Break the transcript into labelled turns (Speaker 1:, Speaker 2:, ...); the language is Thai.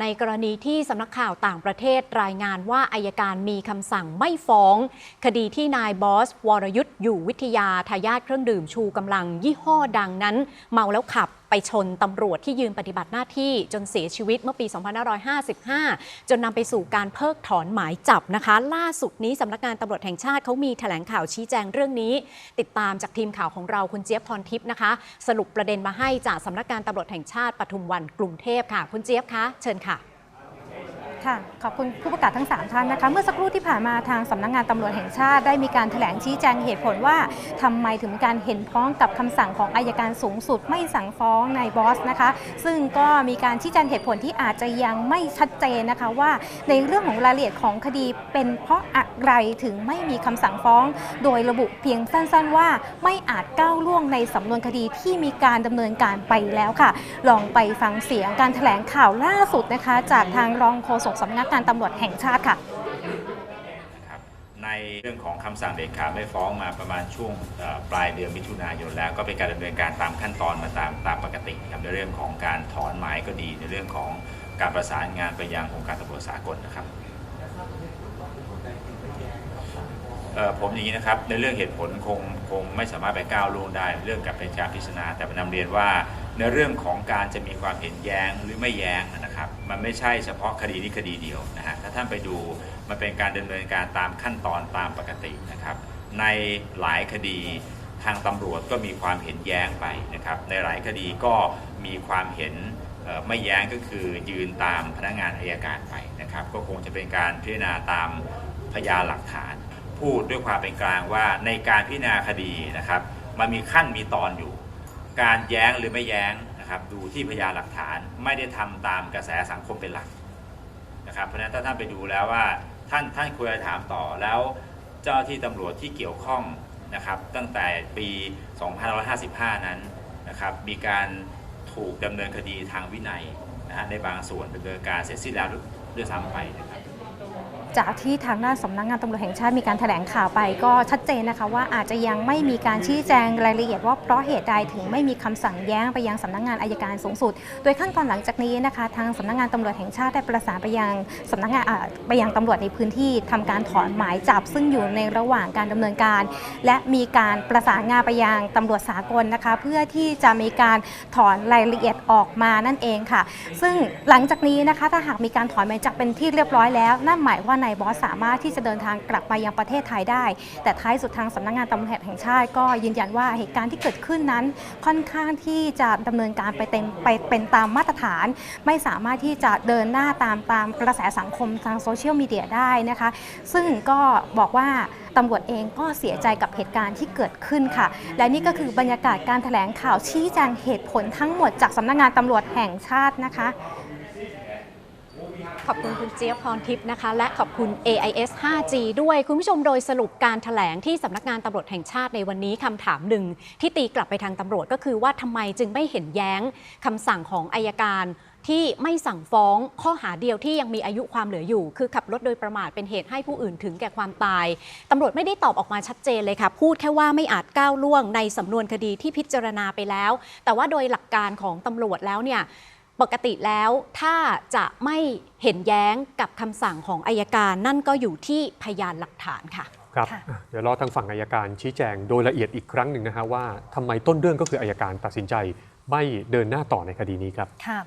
Speaker 1: ในกรณีที่สำนักข่าวต่างประเทศรายงานว่าอายการมีคำสั่งไม่ฟ้อง คดีที่นายบอส วรยุทธ์อยู่วิทยาทายาทเครื่องดื่มชูกำลังยี่ห้อดังนั้น เมาแล้วขับ ไปชนตำรวจที่ยืนปฏิบัติหน้าที่จนเสียชีวิตเมื่อปี 2555 จนนำไปสู่การเพิกถอนหมายจับนะคะ ล่าสุดนี้สำนักงานตำรวจแห่งชาติเขามีแถลงข่าวชี้แจงเรื่องนี้ ติดตามจากทีมข่าวของเราคุณเจี๊ยบพรทิพย์นะคะ สรุปประเด็นมาให้จากสำนักงานตำรวจแห่งชาติปทุมวันกรุงเทพค่ะ คุณเจี๊ยบคะเชิญค่ะ
Speaker 2: ค่ะขอบคุณผู้ประกาศทั้ง 3 ท่านนะคะ เมื่อสักครู่ที่ผ่านมาทางสำนักงานตำรวจแห่งชาติได้มีการแถลงชี้แจงเหตุผลว่าทำไมถึงการเห็นพ้องกับคำสั่งของอายการสูงสุด ไม่สั่งฟ้องนายบอสนะคะ ซึ่งก็มีการชี้แจงเหตุผลที่อาจจะยังไม่ชัดเจนนะคะว่า ในเรื่องของรายละเอียดของคดีเป็นเพราะอะไรถึงไม่มีคำสั่งฟ้อง โดยระบุเพียงสั้น ๆ ว่า ไม่อาจก้าวล่วงในสำนวนคดีที่มีการดำเนินการไปแล้วค่ะ ลองไปฟังเสียงการแถลงข่าวล่าสุดนะคะ จากทางรองโฆษกสำนักงานตำรวจแห่งชาติค่ะ
Speaker 3: นะครับในเรื่องของคำสั่งเด็ดขาดไม่ฟ้องมาประมาณช่วงเอ่อปลายเดือนมิถุนายนแล้วก็เป็นการดำเนินการตามขั้นตอนมาตามตามปกติครับในเรื่องของการถอนหมายก็ดี ในเรื่องของการประสานงานไปยังองค์การตำรวจสากลนะครับ เอ่อผมอย่างนี้นะครับในเรื่องเหตุผลคงคงไม่สามารถไปก้าวล่วงได้เรื่องกับเป็นการพิจารณาแต่ผมนำเรียนว่า ในเรื่องของการจะมีความเห็นแย้งหรือไม่แย้งนะครับ มันไม่ใช่เฉพาะคดีนี้คดีเดียวนะฮะถ้าท่านไปดูมันเป็นการดำเนินการตามขั้นตอนตามปกตินะครับ ในหลายคดีทางตำรวจก็มีความเห็นแย้งไปนะครับ ในหลายคดีก็มีความเห็นไม่แย้งก็คือยืนตามพนักงานอายการไปนะครับ ก็คงจะเป็นการพิจารณาตามพยานหลักฐาน พูดด้วยความเป็นกลางว่าในการพิจารณาคดีนะครับ มันมีขั้นมีตอนอยู่ การแย้งหรือไม่แย้งนะครับดูที่พยานหลักฐานไม่ได้ทำตามกระแสสังคมเป็นหลักนะครับเพราะฉะนั้นถ้าท่านไปดูแล้วว่าท่านท่านควรจะถามต่อแล้วเจ้าที่ตำรวจที่เกี่ยวข้องนะครับตั้งแต่ปี 2555 นั้นนะครับมีการถูกดำเนินคดีทางวินัยนะฮะในบางส่วนดำเนินการเสร็จสิ้นแล้วด้วยซ้ำไปนะครับ
Speaker 2: จากที่ทางด้านสำนักงานตำรวจแห่งชาติมีการแถลงข่าวไปก็ชัดเจนนะคะว่าอาจจะยังไม่มีการชี้แจงรายละเอียดว่าเพราะเหตุใดถึงไม่มีคำสั่งแย้งไปยังสำนักงานอายการสูงสุด โดยขั้นตอนหลังจากนี้นะคะ ทางสำนักงานตำรวจแห่งชาติได้ประสานไปยังสำนักงานไปยังตำรวจในพื้นที่ทำการถอนหมายจับ ซึ่งอยู่ในระหว่างการดำเนินการ และมีการประสานงานไปยังตำรวจสากลนะคะ เพื่อที่จะมีการถอนรายละเอียดออกมานั่นเองค่ะ ซึ่งหลังจากนี้นะคะถ้าหากมีการถอนหมายจับเป็นที่เรียบร้อยแล้วนั่นหมายว่านายบอสสามารถที่จะเดินทางกลับมายังประเทศไทยได้ แต่ท้ายสุดทางสำนักงานตำรวจแห่งชาติ ก็ยืนยันว่าเหตุการณ์ที่เกิดขึ้นนั้น ค่อนข้างที่จะดำเนินการไปเต็มไปเป็นตามมาตรฐาน ไม่สามารถที่จะเดินหน้าตามตามกระแสสังคมทางโซเชียลมีเดียได้นะคะ ซึ่งก็บอกว่าตำรวจเองก็เสียใจกับเหตุการณ์ที่เกิดขึ้นค่ะ และนี่ก็คือบรรยากาศการแถลงข่าวชี้แจงเหตุผลทั้งหมดจากสำนักงานตำรวจแห่งชาตินะคะ
Speaker 1: ขอบคุณคุณเจี๊ยบพรทิพย์นะคะ และขอบคุณ AIS 5G ด้วยคุณผู้ชมโดยสรุปการถแถลงที่สำนักงานตำรวจแห่งชาติในวันนี้คำถามหนึ่งที่ตีกลับไปทางตำรวจก็คือว่าทำไมจึงไม่เห็นแย้งคำสั่งของอายการที่ไม่สั่งฟ้องข้อหาเดียวที่ยังมีอายุความเหลืออยู่ คือขับรถโดยประมาทเป็นเหตุให้ผู้อื่นถึงแก่ความตายตำรวจไม่ได้ตอบออกมาชัดเจนเลยค่ะ พูดแค่ว่าไม่อาจก้าวล่วงในสำนวนคดีที่พิจารณาไปแล้ว แต่ว่าโดยหลักการของตำรวจแล้วเนี่ย ปกติแล้วถ้าจะไม่เห็นแย้งกับคำสั่งของอายการ นั่นก็อยู่ที่พยานหลักฐานค่ะ
Speaker 4: ครับ
Speaker 2: ค่ะ
Speaker 4: อะเดี๋ยวรอทางฝั่งอายการชี้แจงโดยละเอียดอีกครั้งหนึ่งนะฮะว่าทำไมต้นเรื่องก็คืออายการตัดสินใจ ไม่เดินหน้าต่อในคดีนี้ครับ
Speaker 2: ค่ะ